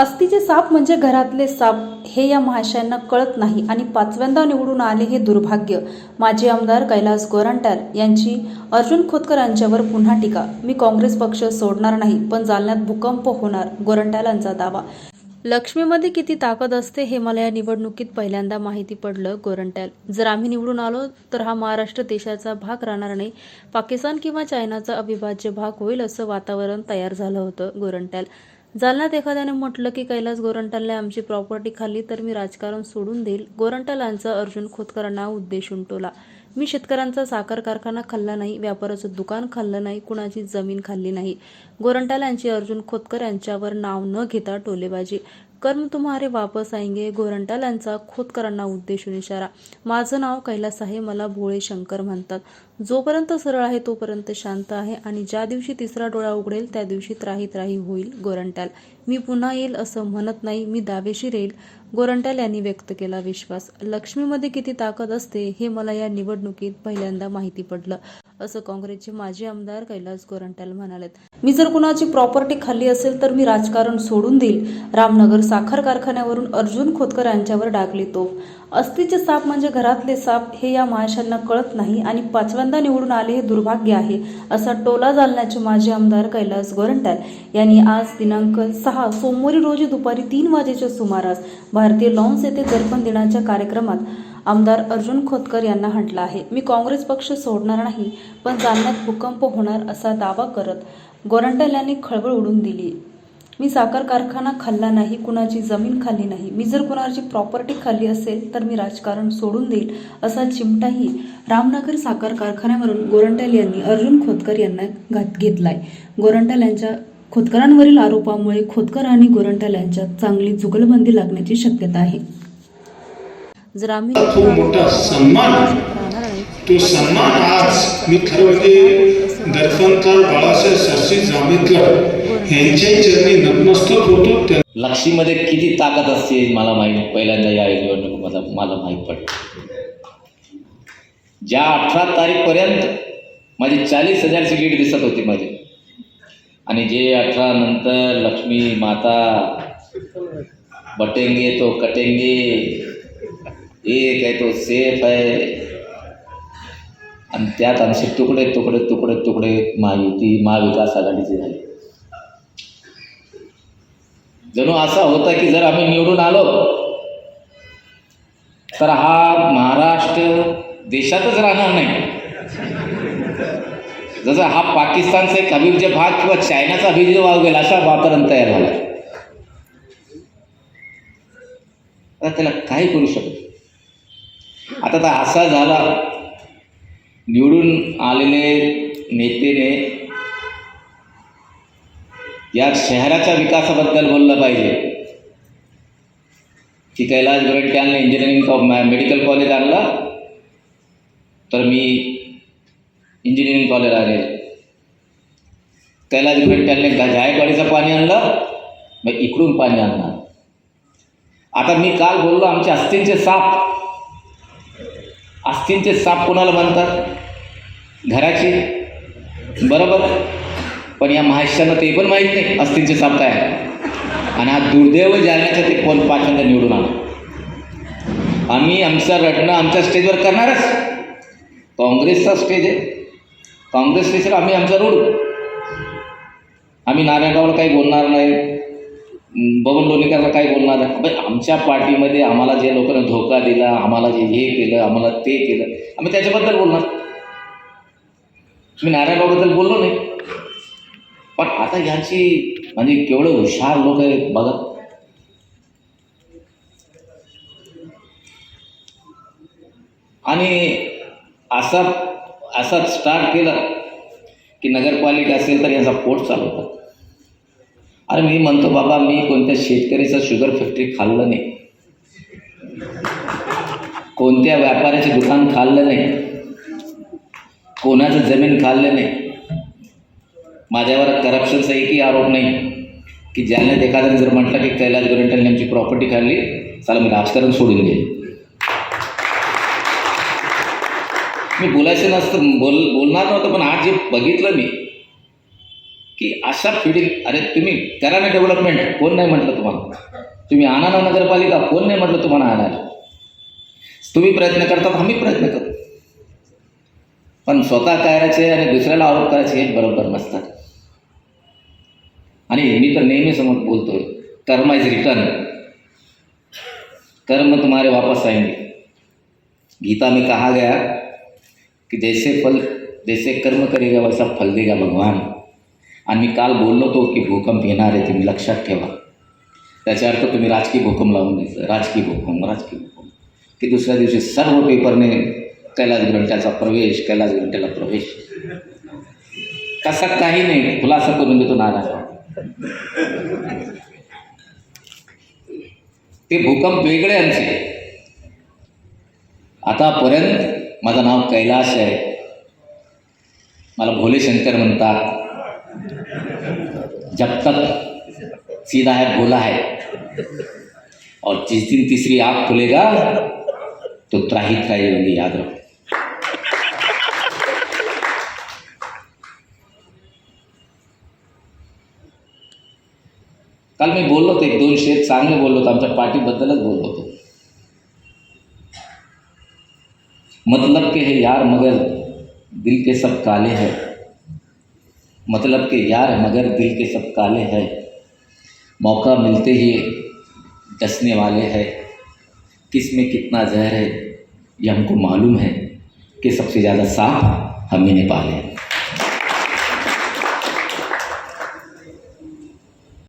अस्तीचे साप म्हणजे घरातले साप हे या महाशयांना कळत नाही आणि पाचव्यांदा निवडून आले हे दुर्भाग्य. माजी आमदार कैलास गोरंट्याल यांची अर्जुन खोतकर यांच्यावर पुन्हा टीका. मी काँग्रेस पक्ष सोडणार नाही पण जालन्यात भूकंप होणार गोरंट्यालांचा दावा. लक्ष्मीमध्ये किती ताकद असते हे मला या निवडणुकीत पहिल्यांदा माहिती पडलं गोरंट्याल. जर आम्ही निवडून आलो तर हा महाराष्ट्र देशाचा भाग राहणार नाही. पाकिस्तान किंवा चायनाचा अविभाज्य भाग होईल असं वातावरण तयार झालं होतं गोरंट्याल. जालन्यात एखाद्याने म्हटलं की कैलास गोरंटाला आमची प्रॉपर्टी खाल्ली तर मी राजकारण सोडून देईल. गोरंटालांचा अर्जुन खोतकरांना उद्देशून टोला मी शेतकऱ्यांचा साखर कारखाना खाल्ला नाही व्यापाराचं दुकान खाल्लं नाही कुणाची जमीन खाल्ली नाही. गोरंटाल यांची अर्जुन खोतकर यांच्यावर नाव न घेता टोलेबाजी. कर्म तुम्हारे वापस आएंगे. गोरंटाल यांचा खोतकरांना उद्देशून इशारा. माझं नाव कैलास आहे मला भोळे शंकर म्हणतात. जोपर्यंत सरळ आहे तोपर्यंत शांत आहे आणि ज्या दिवशी तिसरा डोळा उघडेल त्या दिवशी त्राही त्राही होईल गोरंट्याल मी पुन्हा येईल असं म्हणत नाही मी दावेशीर येईल गोरंट्याल यांनी व्यक्त केला विश्वास. लक्ष्मीमध्ये किती ताकद असते हे मला या निवडणुकीत पहिल्यांदा माहिती पडलं असं काँग्रेसचे माजी आमदार कैलास गोरंट्याल म्हणालेत. मी जर कुणाची प्रॉपर्टी खाल्ली असेल तर मी राजकारण सोडून देईल. रामनगर साखर कारखान्यावरून अर्जुन खोतकर यांच्यावर डागली तोफ. अस्तीचे साप म्हणजे घरातले साप हे या महाशांना कळत नाही आणि पाचव्यांदा निवडून आले हे दुर्भाग्य आहे असा टोला जालण्याचे माजी आमदार कैलास गोरंट्याल यांनी आज दिनांक सहा सोमवारी रोजी दुपारी तीन वाजेच्या सुमारास भारतीय लॉन्स येथे दर्पण दिनाच्या कार्यक्रमात आमदार अर्जुन खोतकर यांना म्हटलं आहे. मी काँग्रेस पक्ष सोडणार नाही पण जालन्यात भूकंप होणार असा दावा करत गोरंट्याल यांनी खळबळ उडून दिली. मी साखर कारखाना खाल्ला नाही कुणाची जमीन खाल्ली नाही. मी जर कुणाची प्रॉपर्टी खाल्ली असेल तर मी राजकारण सोडून देईल असा चिमटाही रामनगर साखर कारखान्यावरून गोरंट्याल यांनी अर्जुन खोतकर यांना घात घेतलाय. गोरंट्याल यांच्या खोतकरांवरील आरोपामुळे खोतकर आणि गोरंट्याल यांच्यात चांगली जुगलबंदी लागण्याची शक्यता आहे. जर आम्ही तो सन्मान आज मी खरं म्हणजे दर्पणकार बाळासाहेब सरसी जांभेकर यांच्या चरणी नतमस्तक होतो लक्ष्मीमध्ये किती ताकद असते मला माहीत पहिल्यांदा या निवडणूक मला मला माहीत पडलं. ज्या अठरा तारीखपर्यंत माझी चाळीस हजारची लीड दिसत होती माझी. आणि जे अठरा नंतर लक्ष्मी माता बटेंगे तो कटेंगे एक आहे तो सेफ आहे. आणि त्यात आमचे तुकडे तुकडे तुकडे तुकडे महायुती महाविकास आघाडीचे झाले. जणू असा होता की जर आम्ही निवडून आलो तर हा महाराष्ट्र देशातच राहणार नाही. जसं हा पाकिस्तानचा एक अभिवृद्धी भाग किंवा चायनाचा अभिवृद्धी भाग गेला अशा वातावरण तयार झाला. आता त्याला काय करू शकतो आता तर असा झाला निवडून आलेले नेतेने या शहराच्या विकासाबद्दल बोललं पाहिजे. की कैलास गोरंट्यालने इंजिनिअरिंग कॉ मेडिकल कॉलेज आणलं तर मी इंजिनिअरिंग कॉलेज आले. कैलास गोरंट्यालने आणले जायकवाडीचं पाणी आणलं मग इकडून पाणी आणणार. आता मी काल बोललो आमचे अस्तींचे साप. अस्तींचे साप कोणाला म्हणतात? घराची. बरोबर? पण या महाराष्ट्रानं ते पण माहीत नाही अस्थिंचे साप आहे. आणि हा दुर्दैव जालन्याचं ते कोण पाचव्यांदा निवडून आला आम्ही आमचं रटणं आमच्या स्टेजवर करणारच. काँग्रेसचा स्टेज आहे. काँग्रेस स्टेजवर आम्ही आमचा रोड. आम्ही नारायणरावला काही बोलणार नाही. बबन लोणीकरला काही बोलणार नाही. आमच्या पार्टीमध्ये आम्हाला जे लोकांना धोका दिला आम्हाला जे हे केलं आम्हाला ते केलं आम्ही त्याच्याबद्दल बोलणार. मी नारायणरावबद्दल बोललो नाही. आता यांची म्हणजे केवढं हुशार लोक आहेत बघा. आणि असा असा स्टार्ट केला की नगरपालिका असेल तर यांचा पोट चालवतात. अरे मी म्हणतो बाबा मी कोणत्या शेतकऱ्याचा शुगर फॅक्टरी खाल्लं नाही. कोणत्या व्यापाऱ्याचे दुकान खाल्लं नाही. कोणाचं जमीन खाल्लं नाही. माझ्यावर करप्शनचा एकही आरोप नाही. की ज्याने एखाद्याने जर म्हटलं की कैलास गोरंट्याने आमची प्रॉपर्टी खाल्ली चला मी राजकारण सोडून घेईन मी बोलायचं नसतं बोल बोलणार नव्हतं पण आज जे बघितलं मी की अशा पिढी अरे तुम्ही करा ना डेव्हलपमेंट कोण नाही म्हटलं तुम्हाला? तुम्ही आणा ना नगरपालिका कोण नाही म्हटलं तुम्हाला आणायला? तुम्ही प्रयत्न करतात आम्ही प्रयत्न करतो. पण स्वतः करायचे आणि दुसऱ्याला आरोप करायचे हे बरोबर नसतात. आणि मी तर नेहमी समोर बोलतोय कर्म इज रिटर्न कर्म तुम्हारे वापस आएंगे. गीता में कहा गया कि जैसे फल जैसे कर्म करेगा वैसा फल देगा भगवान। आणि मी काल बोललो तो की भूकंप येणार आहे तुम्ही लक्षात ठेवा. त्याचा अर्थ तुम्ही राजकीय भूकंप लावून द्यायचं राजकीय भूकंप राजकीय भूकंप. की दुसऱ्या दिवशी सर्व पेपरने कैलास ग्रंथाचा प्रवेश कैलास ग्रंथाला प्रवेश. कसा काही नाही. खुलासा करून देतो नाराज ते भूकंप वेगळे आमचे. आतापर्यंत माझं नाव कैलाश आहे. मला भोले शंकर म्हणतात. जब तक सीधा है भोला है और जिस दिन तीसरी आग खुलेगा तो त्राही त्राही याद रखो. काल मी बोललो होतो, एक दोन शेत चांगले बोललो होतो, आमच्या पार्टीबद्दलच बोललो होतो. मतलब के है यार मगर, दिल के सब काले हैं। मतलब के यार मगर, दिल के सब काले हैं। मौका मिलते ही डसने वाले हैं। किसमें कितना जहर है, ये हमको मालूम है कि सबसे ज़्यादा सांप हम ही ने पाले हैं।